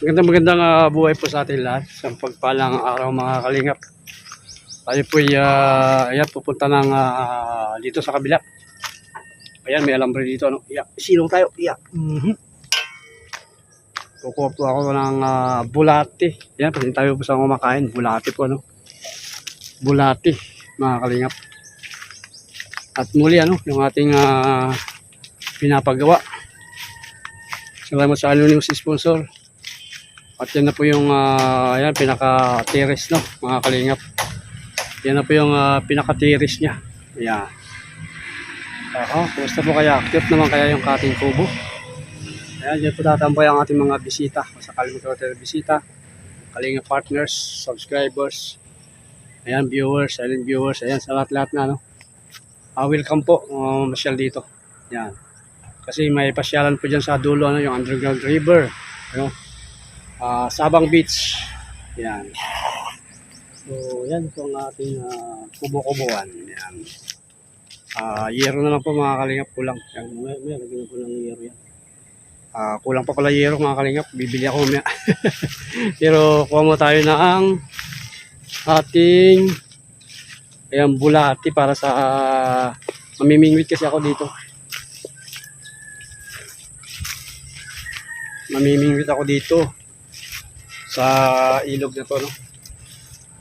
Magandang magandang ah, buhay po sa atin lahat. Sa pagpalang araw mga kalingap. Tayo po ayan, pupunta ng ah, dito sa kabila. Ayan, may alambre dito. Ano? Iyak. Silong tayo. Iyak. Kukuha po ako ng ah, bulati. Ayan, pati tayo po sa kumakain. Bulati po, ano? Bulati, mga kalingap. At muli, ano, yung ating ah, pinapagawa. Salamat sa anonymous sponsor. At yan na po yung ah, ayan, pinaka-terrace no, mga kalingap. Yan na po yung ah, pinaka-terrace niya. Ayan. Aha, kumusta po kaya? Cute naman kaya yung kating kubo. Ayan, dyan po tatambay ang ating mga bisita. Sa kalimutan tayo bisita. Kalingap partners, subscribers, ayan, viewers, silent viewers, ayan, sa lahat-lahat na, no. Ah, welcome po, uh, masyal dito. Ayan. Kasi may pasyalan po dyan sa dulo, ano, yung underground river. Ano, Ah, Sabang Beach. Yan. So, yan po ang ating uh, kubo-kubuan. Yan. Ah, yero na lang po mga kalingap kulang. Yan, may, may lagyan po ng yero yan. Ah, kulang pa pala yero mga kalingap. Bibili ako mamaya. Pero kuha mo tayo na ang ating ayan, bulati para sa uh, mamimingwit kasi ako dito. Mamimingwit ako dito sa ilog na to, no?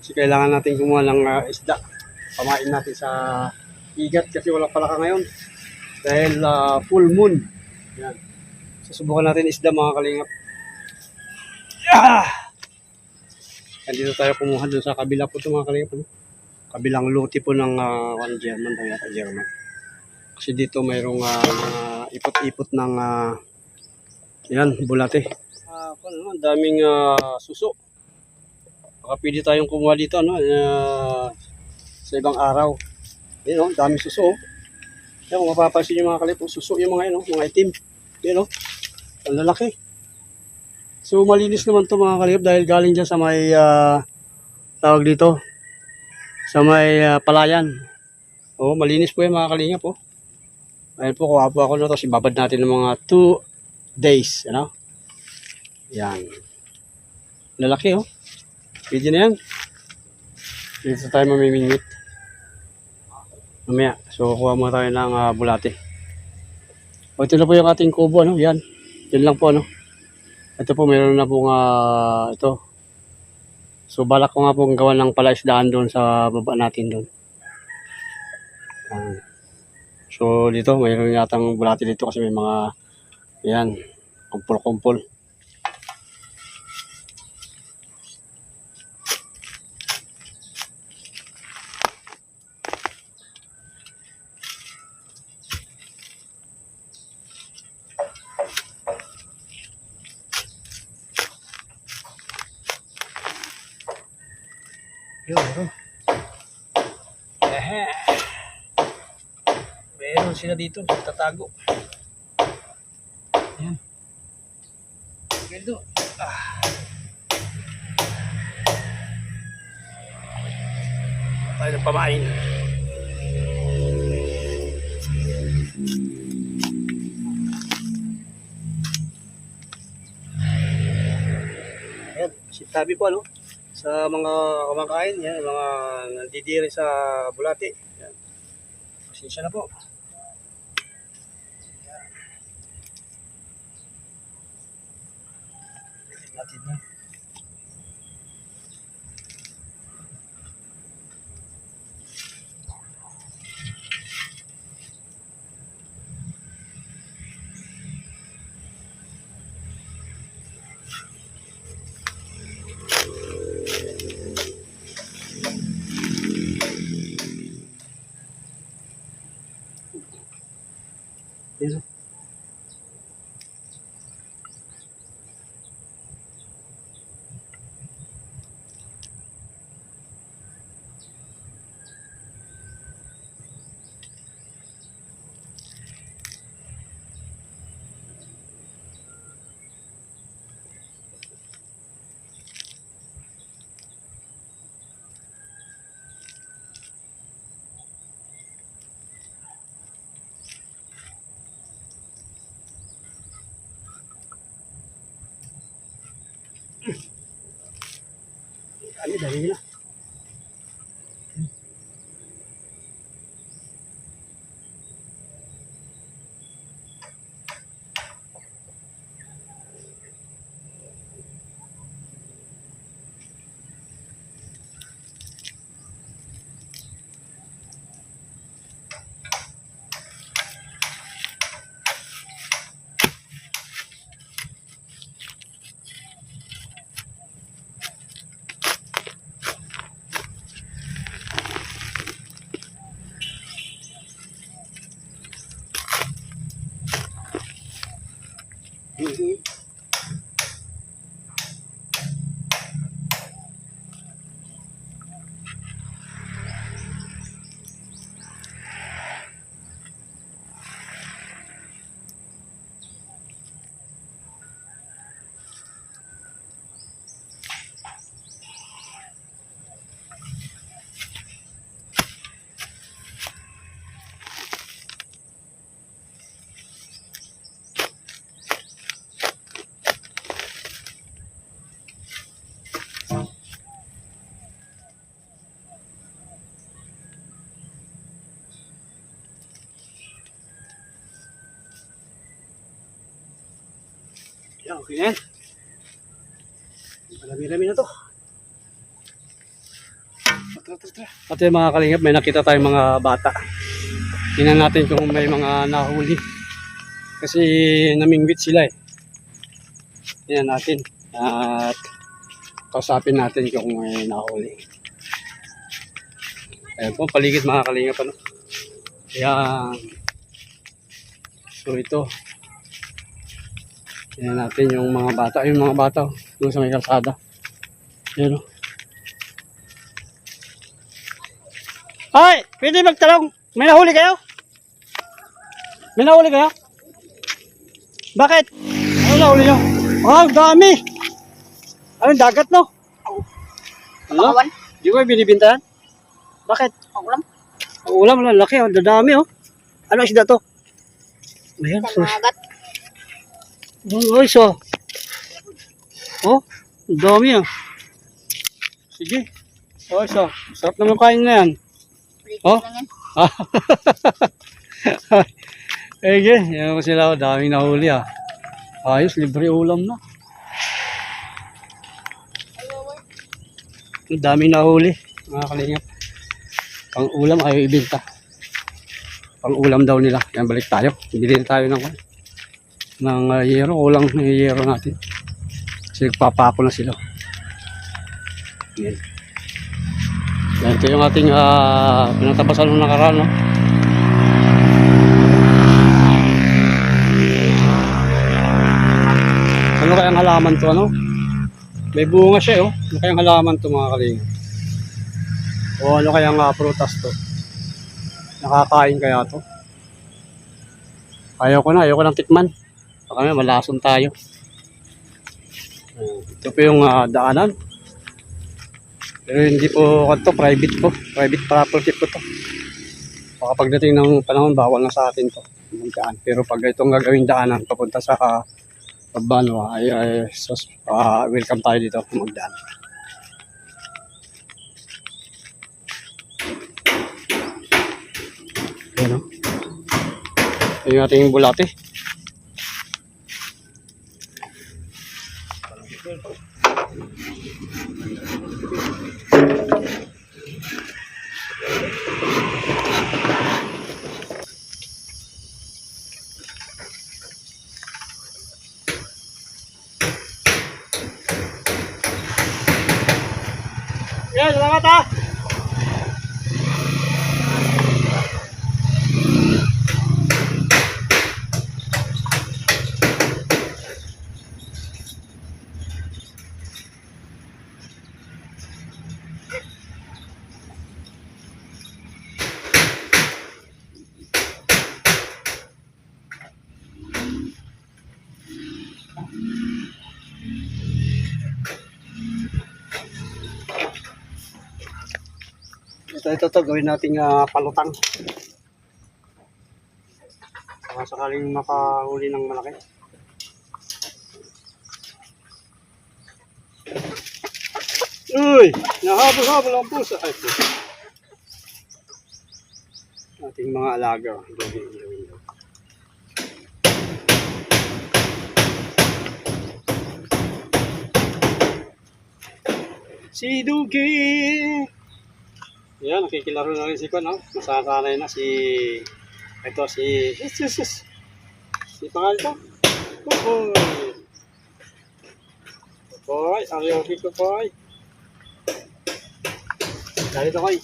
Kasi kailangan natin kumuha ng ah, isda. Pamain natin sa igat kasi wala palaka ngayon. Dahil ah, full moon. Yan. Susubukan natin isda mga kalingap. Yeah! Yan dito tayo kumuha dun sa kabila po ito mga kalingap. Ano? Kabilang luti po ng uh, one German yata German. Kasi dito mayroong ah, mga ipot-ipot ng ah, yan, bulate. Ano, daming ah, suso. Baka pwede tayong kumuha dito no, ah, sa ibang araw. Ayun, oh, daming suso. oh. Yan, kung mapapansin nyo mga kalip, oh, suso yung mga oh, mga itim. Yan, oh. Ang lalaki. So, malinis naman to mga kalip dahil galing dyan sa may, ah, tawag dito, sa may ah, palayan. Oh, malinis po yan mga kalingap, oh. Ayun po, kuha po ako na to. Ibabad natin ng mga 2 days, ano? Yan. Lalaki, oh. Pwede na yan. Dito tayo mamimingit. Mamaya. So, kuha mo tayo ng ah, bulate. O, ito na po yung ating kubo, ano? Yan. Yan lang po, ano? Ito po, meron na pong, ah, ito. So, balak ko nga pong gawa ng palaisdaan doon sa baba natin doon. So, dito, mayroon yatang bulate dito kasi may mga, yan, kumpul-kumpul. Meron. Ehe. Meron sila dito, tatago. Ayan. Ganito. Ah. Tayo na pamain. Ayan, si Tabi po ano, sa mga kumakain, yan, mga nandidiri sa bulati. Yan. Pasensya na po. ano, dali na. Okay na yan. Marami-rami na to. Tara, tara, tara. At yung mga kalingap, may nakita tayong mga bata. Tingnan natin kung may mga nahuli. Kasi namingwit sila eh. Tingnan natin. At kausapin natin kung may nahuli. Ayan po, paligid mga kalingap. Ano? Ayan. So ito, Tingnan natin yung mga bata. Yung mga bata, oh, doon sa may kalsada. Yan o. Hoy! Pwede magtalong. May nahuli kayo? May nahuli kayo? Bakit? Ano nahuli nyo? Ah, dami! Ano, dagat no? Ano? Pakawan. Di ko binibintahan? Bakit? Ang ulam, ang laki, ang dadami oh. Ano isda to? Ayan, so, Dalagat. Oh. Oh, dami ah. Sige. Oh, so. Sarap naman kain na yan. Oh? lang yan. Ko sila. oh, Daming nahuli ah. Ayos, libre ulam na. Ang daming nahuli. Mga kalingap. Pang ulam ayaw ibenta. Pang ulam daw nila. Yan, balik tayo. Bili na tayo ng ng uh, yero. Kulang ng yero natin. Kasi nagpapako na sila. Yan. Yan, ito yung ating uh, pinatabasan ng nakaraan. No? Ano kayang halaman to ano? May bunga siya oh. Ano kayang halaman to mga kalinga? O ano kayang uh, prutas to? Nakakain kaya to? Ayaw ko na, ayaw ko ng tikman. Baka may tayo. Uh, ito po yung ah, daanan. Pero hindi po kanto, private po. Private property po to. Baka pagdating ng panahon, bawal na sa atin to. Daan. Pero pag itong gagawing daanan, papunta sa uh, Pabanwa, ay, ay sus, ah, welcome tayo dito magdaan. Ayan o. Ito yung ating bulate. Ito, ito, ito, gawin nating ah, palutang. Baka sakaling makahuli ng malaki. Uy! Nahabol-habol ang pusa. Ay, pusa. Ating mga alaga. Gawin, gawin, gawin. Si Dugi! Yan, nakikilaro na rin si Kon, no? Masasanay na si... Ito, si... Yes, yes, yes. Si pangalan ko? Kukoy! Kukoy! Arioki Kukoy! Dali ito, Koy!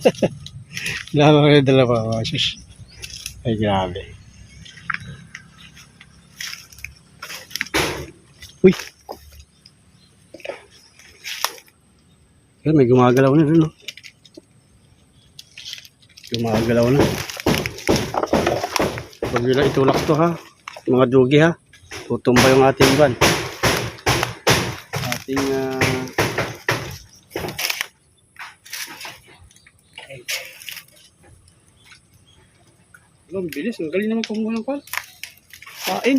Dalawa kayo dalawa, mga sus. Ay, grabe. Uy! Yan, may gumagalaw na dun, no? Gumagalaw na. Huwag nila itulak to, ha? Mga dugi, ha? Tutumba yung ating van. Ating, ah... Ang bilis. Ang galing naman kumuha ng kwan. Kain.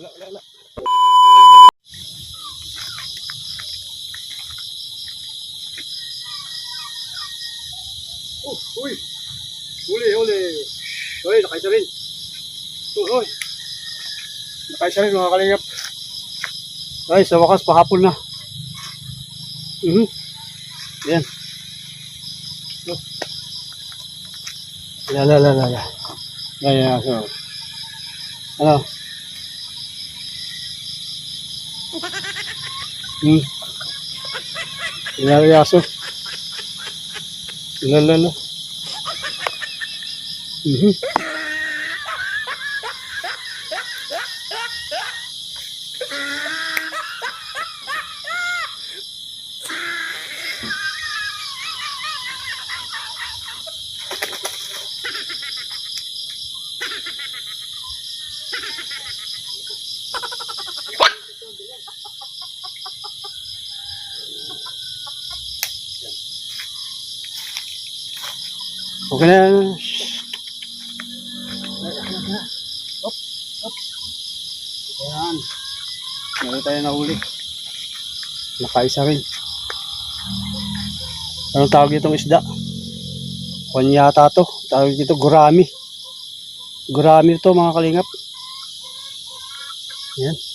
Wala, wala, wala. Oh, uy! Uli, uli! Uy, nakaisa rin. Oh, uy! Nakaisa rin mga kalingap. Ay, sa wakas, pahapon na. Mhm. Yan. Oh. La, la, la, la, la. Ayan, so. Ano? Hmm. Nangyari aso. Lalala. Okay na. Hop, hop. Ayan. Meron tayo nahuli. Nakaisa rin. Anong tawag itong isda? Kwan yata to. Tawag dito gurami. Gurami to mga kalingap. Yan.